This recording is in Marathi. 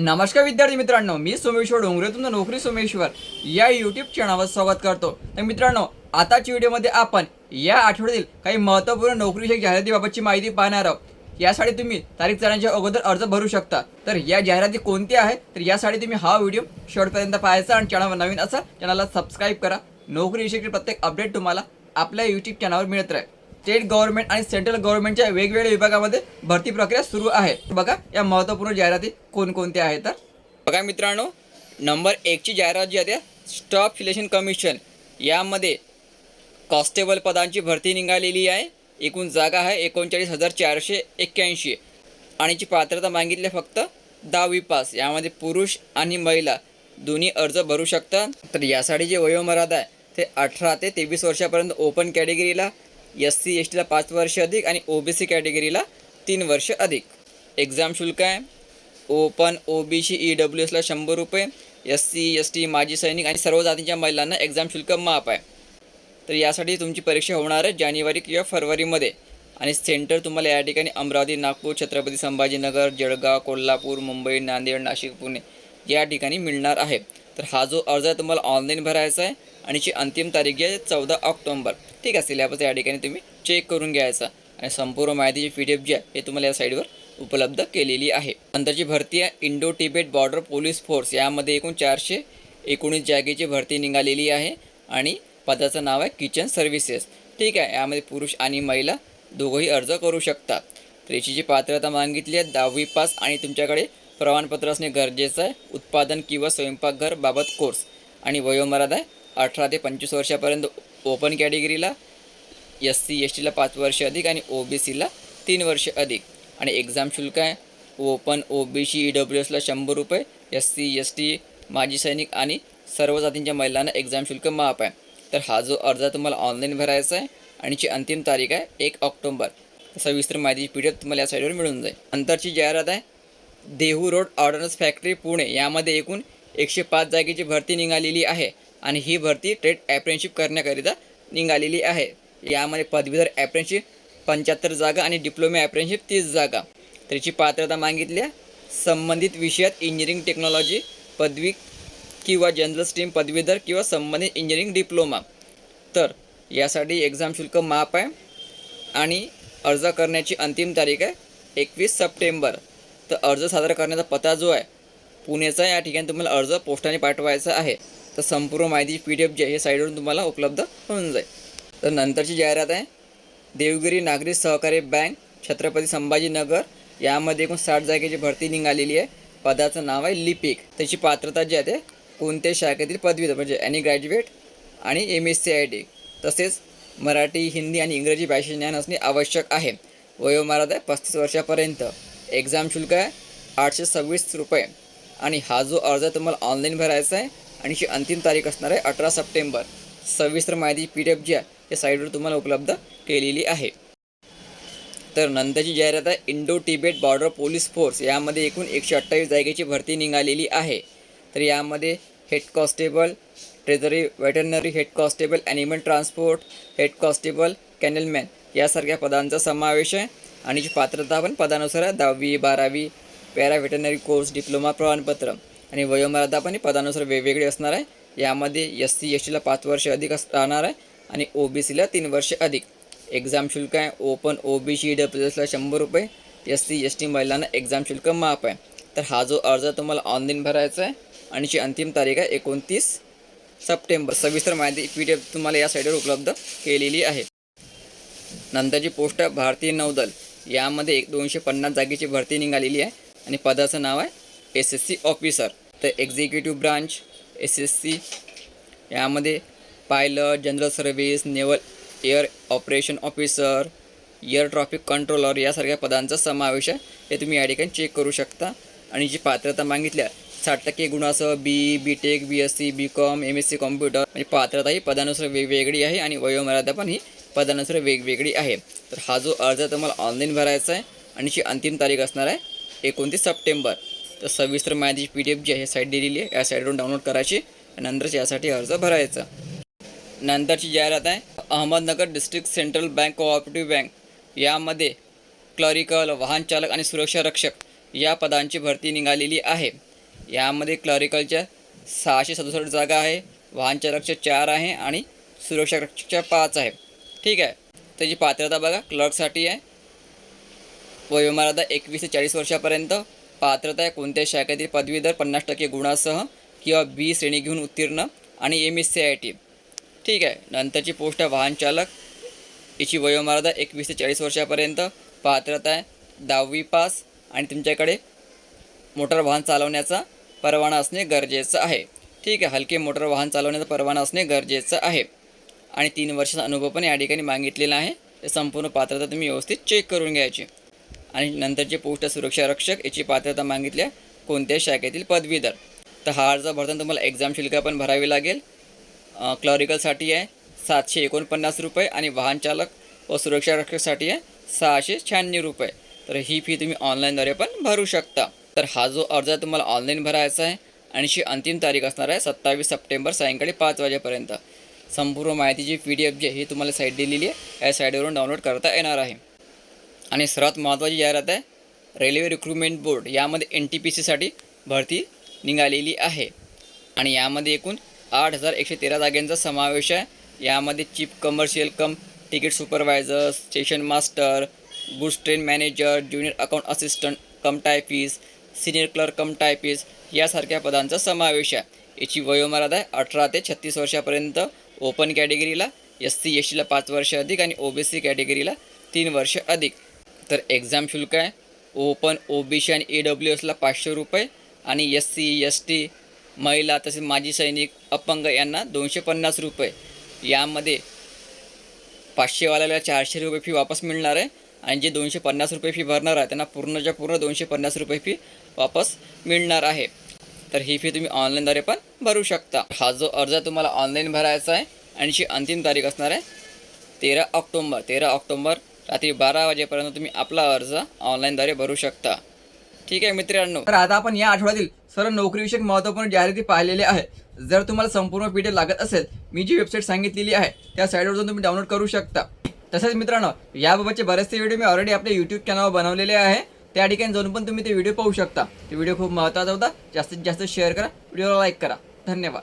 नमस्कार विद्यार्थी मित्रांनो मी सोमेश्वर डोंगरे तुमचं नोकरी सोमेश्वर. या यूट्यूब चॅनलवर स्वागत करतो. तर मित्रांनो आताच्या व्हिडिओमध्ये आपण या आठवड्यातील काही महत्त्वपूर्ण नोकरीविषयक जाहिरातीबाबतची माहिती पाहणार आहोत. यासाठी तुम्ही तारीख चढण्याच्या अगोदर अर्ज भरू शकता. तर या जाहिराती कोणत्या आहेत? तर यासाठी तुम्ही हा व्हिडिओ शेवटपर्यंत पाहायचा आणि चॅनलवर नवीन असाल चॅनलला सबस्क्राईब करा. नोकरीविषयी प्रत्येक अपडेट तुम्हाला आपल्या यूट्यूब चॅनलवर मिळत राहील. स्टेट गव्हर्नमेंट आणि सेंट्रल गव्हर्नमेंटच्या वेगवेगळ्या विभागामध्ये भरती प्रक्रिया सुरू आहे. बघा या महत्त्वपूर्ण जाहिराती कोणकोणत्या आहेत तर? बघा मित्रांनो नंबर एकची जाहिरात जी आहे स्टॉप सिलेक्शन कमिशन. यामध्ये कॉन्स्टेबल पदांची भरती निघालेली आहे. एकूण जागा आहे एकोणचाळीस हजार चारशे एक्क्याऐंशी. आणि ची पात्रता मागितली फक्त दहावी पास. यामध्ये पुरुष आणि महिला दोन्ही अर्ज भरू शकतात. तर यासाठी जे वयोमर्यादा आहे ते अठरा ते तेवीस वर्षापर्यंत ओपन कॅटेगरीला एस सी एस टीला पाच वर्ष अधिक आणि ओ बी सी कॅटेगरीला तीन वर्ष अधिक. एक्झाम शुल्क आहे. Open O B C E W एसला शंभर रुपये एस सी एस टी माजी सैनिक आणि सर्व जातींच्या महिलांना एक्झाम शुल्क माफ आहे. तर यासाठी तुमची परीक्षा होणार आहे जानेवारी किंवा फरवरीमध्ये. आणि सेंटर तुम्हाला या ठिकाणी अमरावती नागपूर छत्रपती संभाजीनगर जळगाव कोल्हापूर मुंबई नांदेड नाशिक पुणे या ठिकाणी मिळणार आहे. तर हा जो अर्ज आहे तुम्हाला ऑनलाईन भरायचा आहे आणि जी अंतिम तारीख आहे चौदा ऑक्टोंबर. ठीक आहे सिलेबस या ठिकाणी तुम्ही चेक करून घ्यायचा. आणि संपूर्ण माहितीची पी डी एफ जी आहे हे तुम्हाला या साईडवर उपलब्ध केलेली आहे. नंतरची भरती आहे Indo Tibet border police force यामध्ये एकूण चारशे एकोणीस जागेची भरती निघालेली आहे आणि पदाचं नाव आहे किचन सर्व्हिसेस ठीक आहे यामध्ये पुरुष आणि महिला दोघंही अर्ज करू शकतात. तर याची जी पात्रता मागितली आहे दहावी पास आणि तुमच्याकडे प्रमाणपत्र असणे गरजेचं आहे. उत्पादन किंवा स्वयंपाकघर बाबत कोर्स आणि वयोमर्यादा आहे अठरा ते पंचवीस वर्षापर्यंत. ओपन कॅटेगरीला एस सी एस टीला पाच वर्ष अधिक आणि ओ बी सीला तीन वर्ष अधिक. आणि एक्झाम शुल्क आहे open O B C E W एसला शंभर रुपये एस सी एस टी माजी सैनिक आणि सर्व जातींच्या महिलांना एक्झाम शुल्क माफ आहे. तर हा जो अर्ज तुम्हाला ऑनलाईन भरायचा आहे आणि ची अंतिम तारीख आहे एक ऑक्टोंबर. सविस्तर माहितीची पी डी एफ तुम्हाला या साईडवर मिळून जाईल. नंतरची जाहिरात आहे Dehu road ordnance factory Pune. यामध्ये एकूण एकशे पाच जागेची भरती निघालेली आहे. आणि ही भरती ट्रेड ॲप्रेनशिप करण्याकरिता निघालेली आहे. यामध्ये पदवीधर ॲप्रेनशिप पंच्याहत्तर जागा आणि डिप्लोमा ॲप्रेनशिप तीस जागा. त्याची पात्रता मागितल्या संबंधित विषयात इंजिनिअरिंग टेक्नॉलॉजी पदवी किंवा जनरल स्ट्रीम पदवीधर किंवा संबंधित इंजिनिअरिंग डिप्लोमा तर यासाठी एक्झाम शुल्क माफ आहे आणि अर्ज करण्याची अंतिम तारीख आहे एकवीस सप्टेंबर. तर अर्ज सादर करण्याचा पत्ता जो आहे पुण्याचा या ठिकाणी तुम्हाला अर्ज पोस्टाने पाठवायचा आहे. तर संपूर्ण माहिती पी डी एफ जी आहे हे साईडवरून तुम्हाला उपलब्ध होऊन जाईल. तर नंतरची जाहिरात आहे देवगिरी नागरी सहकारी बँक छत्रपती संभाजीनगर यामध्ये एकूण साठ जागेची भरती निघालेली आहे. पदाचं नाव आहे लिपिक. त्याची पात्रता जी आहे ते कोणत्याही शाखेतील पदवीधर म्हणजे एनी ग्रॅज्युएट आणि M S C I T तसेच मराठी हिंदी आणि इंग्रजी भाषेचे ज्ञान असणे आवश्यक आहे. वयोमर्यादा आहे पस्तीस वर्षापर्यंत. एक्झाम शुल्क आहे आठशे सव्वीस रुपये. आणि हा जो अर्ज तुम्हाला ऑनलाईन भरायचा आहे आणि ही अंतिम तारीख असणार आहे अठरा सप्टेंबर. सविस्तर माहिती पी डी एफ जी आहे. या साईडवर तुम्हाला उपलब्ध केलेली आहे. तर नंतरची जाहिरात आहे Indo Tibet border police force यामध्ये एकूण एकशे अठ्ठावीस जागेची भरती निघालेली आहे. तर यामध्ये head constable treasury veterinary head constable animal transport head constable kennelman यासारख्या पदांचा समावेश आहे. आणि जी पात्रता पण पदानुसार आहे दहावी बारावी पॅरा व्हेटरनरी कोर्स डिप्लोमा प्रमाणपत्र. आणि वयोमर्यादा पण पदानुसार वेगवेगळी असणार आहे. यामध्ये एस सी एस टीला पाच वर्ष अधिक अस राहणार आहे आणि ओ बी सीला तीन वर्ष अधिक. एक्झाम शुल्क आहे. Open O B C W एसला शंभर रुपये. एस सी एस टी महिलांना एक्झाम शुल्क माफ आहे. तर हा जो अर्ज तुम्हाला ऑनलाईन भरायचा आहे. आणि ची अंतिम तारीख आहे एकोणतीस सप्टेंबर. सविस्तर माहिती पी डी एफ तुम्हाला या साईडवर उपलब्ध केलेली आहे. नंतरची पोस्ट आहे भारतीय नौदल. यामध्ये एक दोनशे पन्नास जागेची भरती निघालेली आहे. आणि पदाचं नाव आहे एस एस सी ऑफिसर तर executive branch S S C यामध्ये pilot general service naval air operation officer air traffic controller यासारख्या पदांचा समावेश आहे. हे तुम्ही या ठिकाणी चेक करू शकता. आणि जी पात्रता मागितल्या साठ टक्के गुणासह B B tech B S C B com M S C computer म्हणजे पात्रता ही पदानुसार वेगवेगळी आहे आणि वयोमर्यादा पण ही पदानुसार वेगवेगळी आहे. तर हा जो अर्ज तुम्हाला ऑनलाईन भरायचा आहे आणि जी अंतिम तारीख असणार आहे एकोणतीस सप्टेंबर. तर सविस्तर माहिती पी डी एफ जी आहे साईट दिलेली आहे. या साईटवरून डाउनलोड करायची आणि नंतरच यासाठी अर्ज भरायचा. नंतरची जाहिरात आहे Ahmednagar district central bank cooperative bank यामध्ये क्लरिकल वाहन चालक आणि सुरक्षा रक्षक या पदांची भरती निघालेली आहे. यामध्ये क्लरिकलच्या सहाशे सदुसष्ट जागा आहे वाहन चालकच्या चार आहे आणि सुरक्षा रक्षकच्या पाच आहे. ठीक आहे. त्याची पात्रता बघा. क्लर्कसाठी आहे. वयोमर्यादा एकवीस ते चाळीस वर्षापर्यंत. पात्रता आहे कोणत्याही शाखेतील पदवीधर पन्नास टक्के गुणासह किंवा बी श्रेणी घेऊन उत्तीर्ण आणि M S C I T ठीक आहे. नंतरची पोस्ट आहे वाहन चालक. याची वयोमर्यादा एकवीस ते चाळीस वर्षापर्यंत. पात्रता आहे दहावी पास आणि तुमच्याकडे मोटर वाहन चालवण्याचा परवाना असणे गरजेचं आहे. ठीक आहे. हलके मोटर वाहन चालवण्याचा परवाना असणे गरजेचं आहे. आणि तीन वर्षाचा अनुभव पण या ठिकाणी मागितलेला आहे. संपूर्ण पात्रता तुम्ही व्यवस्थित चेक करून घ्यायची. आणि नंतरचे पोस्ट सुरक्षा रक्षक याची पात्रता मागितली आहे कोणत्याही शाखेतील पदवीधर. तर हा अर्ज भरताना तुम्हाला एक्झाम शुल्क पण भरावी लागेल. क्लॉरिकलसाठी आहे सातशे एकोणपन्नास रुपये आणि वाहन चालक व सुरक्षा रक्षकसाठी आहे सहाशे शहाण्णव रुपये. तर ही फी तुम्ही ऑनलाईनद्वारे पण भरू शकता. तर हा जो अर्ज तुम्हाला ऑनलाईन भरायचा आहे. आणि शी अंतिम तारीख असणार आहे सत्तावीस सप्टेंबर सायंकाळी पाच वाजेपर्यंत. संपूर्ण माहितीची पी डी एफ जी आहे ही तुम्हाला साईट दिलेली आहे. या साईटवरून डाउनलोड करता येणार आहे. आणि सर्वात महत्त्वाची जाहिरात आहे रेल्वे रिक्रुटमेंट बोर्ड. यामध्ये एन टी पी सीसाठी भरती निघालेली आहे. आणि यामध्ये एकूण आठ हजार एकशे तेरा जागांचा समावेश आहे. यामध्ये chief commercial cum ticket supervisor station master goods train manager junior account assistant cum typist senior clerk cum typist यासारख्या पदांचा समावेश आहे. याची वयोमर्यादा आहे अठरा ते छत्तीस वर्षापर्यंत. ओपन कॅटेगरीला एस सी एस टीला पाच वर्ष अधिक आणि ओ बी सी कॅटेगरीला तीन वर्ष अधिक. तर एक्झाम शुल्क आहे. ओपन ओ बी सी आणि ए डब्ल्यू एसला पाचशे रुपये आणि एस सी एस टी महिला तसेच माजी सैनिक अपंग यांना दोनशे पन्नास रुपये. यामध्ये पाचशेवाल्याला चारशे रुपये फी वापस मिळणार आहे आणि जे दोनशे पन्नास रुपये फी भरणार आहे त्यांना पूर्णच्या पूर्ण दोनशे पन्नास रुपये फी वापस मिळणार आहे. तर ही फी तुम्ही ऑनलाईनद्वारे पण भरू शकता. हा जो अर्ज तुम्हाला ऑनलाईन भरायचा आहे आणि जी अंतिम तारीख असणार आहे तेरा ऑक्टोंबर. तेरा ऑक्टोंबर रात्री बारा वाजेपर्यंत तुम्ही आपला अर्ज ऑनलाईनद्वारे भरू शकता. ठीक आहे मित्रांनो? तर आता आपण या आठवड्यातील सर्व नोकरीविषयक महत्त्वपूर्ण जाहिराती पाहिलेल्या आहे. जर तुम्हाला संपूर्ण पीडीएफ लागत असेल मी जी वेबसाईट सांगितलेली आहे त्या साईटवर जाऊन तुम्ही डाउनलोड करू शकता. तसेच मित्रांनो याबाबतचे बरेचसे व्हिडिओ मी ऑलरेडी आपल्या यूट्यूब चॅनलवर बनवलेले आहे. त्या ठिकाणी जाऊन पण तुम्ही ते व्हिडिओ पाहू शकता. ते व्हिडिओ खूप महत्त्वाचा होता. जास्तीत जास्त शेअर करा. व्हिडिओला लाईक करा. धन्यवाद.